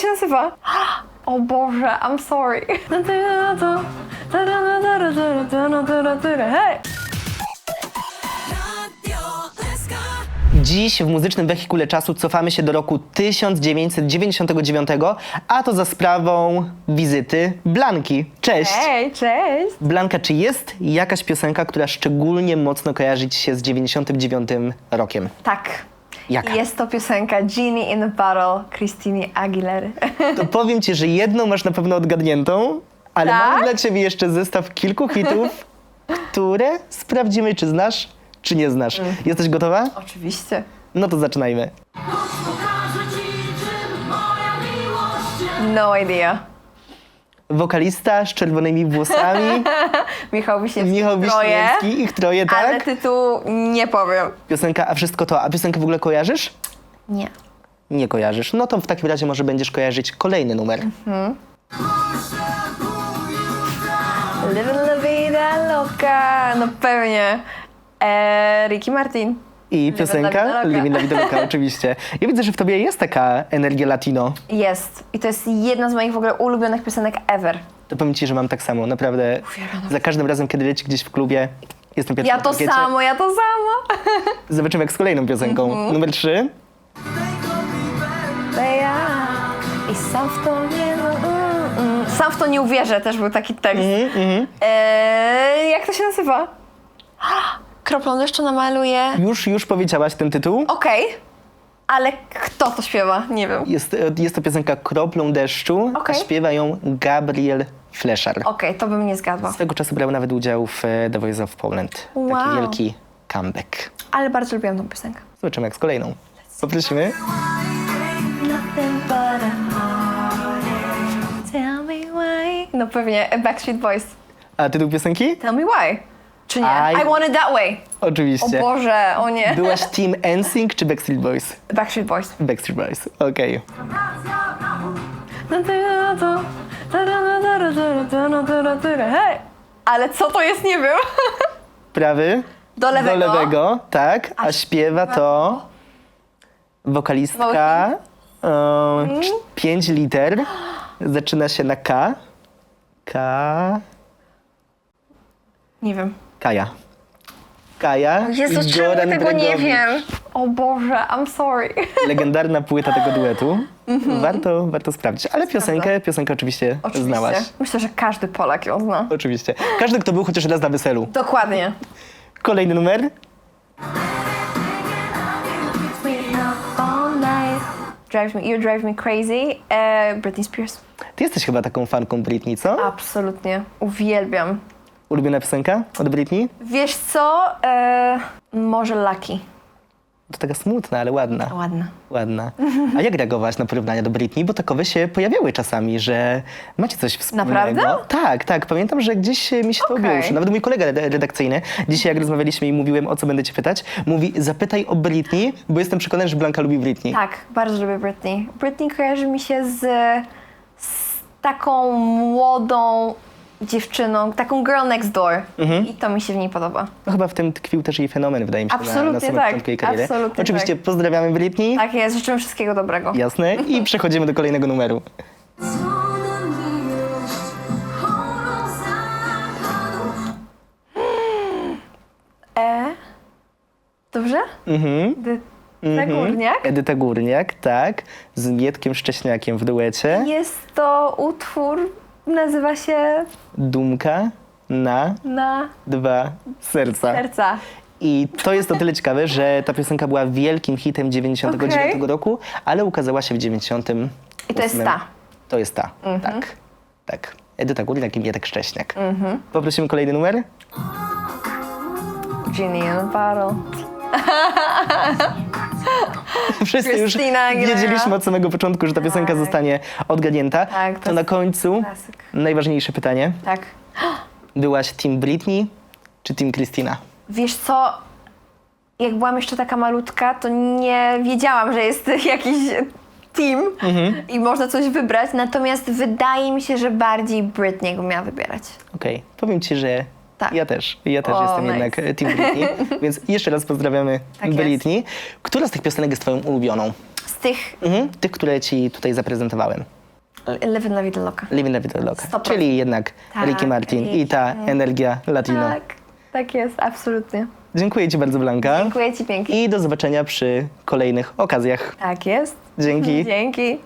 się nazywa? O Boże, I'm sorry. Hej! Dziś w muzycznym wehikule czasu cofamy się do roku 1999, a to za sprawą wizyty Blanki. Cześć! Hej, cześć! Blanka, czy jest jakaś piosenka, która szczególnie mocno kojarzy ci się z 99 rokiem? Tak. Jaka? Jest to piosenka Genie in a Bottle Christine Aguilery. To powiem ci, że jedną masz na pewno odgadniętą, ale Tak? mam dla ciebie jeszcze zestaw kilku hitów, które sprawdzimy, czy znasz, czy nie znasz. Mm. Jesteś gotowa? Oczywiście. No to zaczynajmy. Pokażę ci, czym moja miłość No idea. Wokalista z czerwonymi włosami, Michał Wiśniewski. Michał troje, Wiśniewski, ich troje, tak? Ale tytuł nie powiem. Piosenka, a wszystko to, a piosenkę w ogóle kojarzysz? Nie. Nie kojarzysz. No to w takim razie może będziesz kojarzyć kolejny numer. Living la vida loca. No pewnie. E, Ricky Martin. I piosenka. Living la vida loca, oczywiście. Ja widzę, że w tobie jest taka energia latino. Jest. I to jest jedna z moich w ogóle ulubionych piosenek ever. To powiem ci, że mam tak samo, naprawdę. Uwielbiam. Za każdym razem, kiedy leci gdzieś w klubie, jestem pierwszy Ja na to parkiecie. samo, ja to samo. Zobaczymy jak z kolejną piosenką. Mhm. Numer trzy. I sam w to nie... Mm, mm. Sam w to nie uwierzę, też był taki tekst. Mhm, E, jak to się nazywa? Kroplą deszczu namaluję. Już, już powiedziałaś ten tytuł. Okej. Ale kto to śpiewa? Nie wiem. Jest, e, jest to piosenka Kroplą deszczu, Okej. a śpiewa ją Gabriel Fleszar. Okej, to bym nie zgadła. Swego czasu brał nawet udział w e, The Voice of Poland. Wow. Taki wielki comeback. Ale bardzo lubiłam tą piosenkę. Zobaczymy jak z kolejną. Poprosimy. Tell me why. No pewnie, Backstreet Boys. A tytuł piosenki? Tell me why. Czy nie? I- I, want it that way. O Oczywiście. Boże, o nie. Byłaś Team NSYNC czy Backstreet Boys? Backstreet Boys. Backstreet Boys, okej. Hej! Ale co to jest, nie wiem. Prawy? Do lewego. Do lewego, tak. A, śpiewa to wokalistka. E, Mm. cz- pięć liter. Zaczyna się na K. K. Nie wiem. Kaja. Kaja. Jezu, i czemu Goran tego nie wiem? O Boże, I'm sorry. Legendarna płyta tego duetu. Warto, warto sprawdzić. Ale piosenkę, piosenkę oczywiście, Oczywiście. znałaś. Myślę, że każdy Polak ją zna. Oczywiście. Każdy, kto był chociaż raz na weselu. Dokładnie. Kolejny numer. Drives me, you drive me crazy. E, Britney Spears. Ty jesteś chyba taką fanką Britney, co? Absolutnie. Uwielbiam. Ulubiona piosenka od Britney? Wiesz co? E, może Lucky. To taka smutna, ale ładna. Ładna. Ładna. A jak reagowałaś na porównania do Britney? Bo takowe się pojawiały czasami, że macie coś wspólnego. Naprawdę? Tak, tak. Pamiętam, że gdzieś mi się to Okej. obiło. Nawet mój kolega redakcyjny, dzisiaj jak rozmawialiśmy i mówiłem, o co będę cię pytać, mówi, zapytaj o Britney, bo jestem przekonany, że Blanka lubi Britney. Tak, bardzo lubię Britney. Britney kojarzy mi się z, z taką młodą dziewczyną, taką girl next door. Mhm. I to mi się w niej podoba. No chyba w tym tkwił też jej fenomen, wydaje mi się, na, na Absolutnie samym tak, początku jej kariery. absolutnie Oczywiście tak. pozdrawiamy Britney. Tak jest, życzymy wszystkiego dobrego. Jasne. I przechodzimy do kolejnego numeru. E? Dobrze? Mhm. Dy- Górniak? Edyta Górniak, tak. Z Mietkiem Szcześniakiem w duecie. Jest to utwór, nazywa się Dumka na Na dwa serca. serca. I to jest o tyle ciekawe, że ta piosenka była wielkim hitem 99 Okej. roku, ale ukazała się w 98. I to jest ta. To jest ta, tak. Tak. Edyta Górniak i Mietek Szcześniak. Poprosimy kolejny numer. Genie in a bottle. Wszyscy już Christina Aguilera. wiedzieliśmy od samego początku, że ta piosenka Tak. zostanie odgadnięta. Tak, to to na jest końcu klasyk. najważniejsze pytanie. Tak. Byłaś Team Britney czy Team Christina? Wiesz co, jak byłam jeszcze taka malutka, to nie wiedziałam, że jest jakiś team i można coś wybrać, natomiast wydaje mi się, że bardziej Britney go miała wybierać. Okej, powiem ci, że Tak. ja też. Ja też O, jestem nice. jednak e, Team Britney. Więc jeszcze raz pozdrawiamy Tak jest. Britney. Która z tych piosenek jest twoją ulubioną? z tych Mhm, tych, które ci tutaj zaprezentowałem. Levin La Vida Loca. Living la Vida Loca. 100%. Czyli jednak Tak, Ricky Martin i ta Ricky. energia latino. Tak, tak jest, absolutnie. Dziękuję ci bardzo, Blanka. Dziękuję Ci pięknie. I do zobaczenia przy kolejnych okazjach. Tak jest. Dzięki. Dzięki.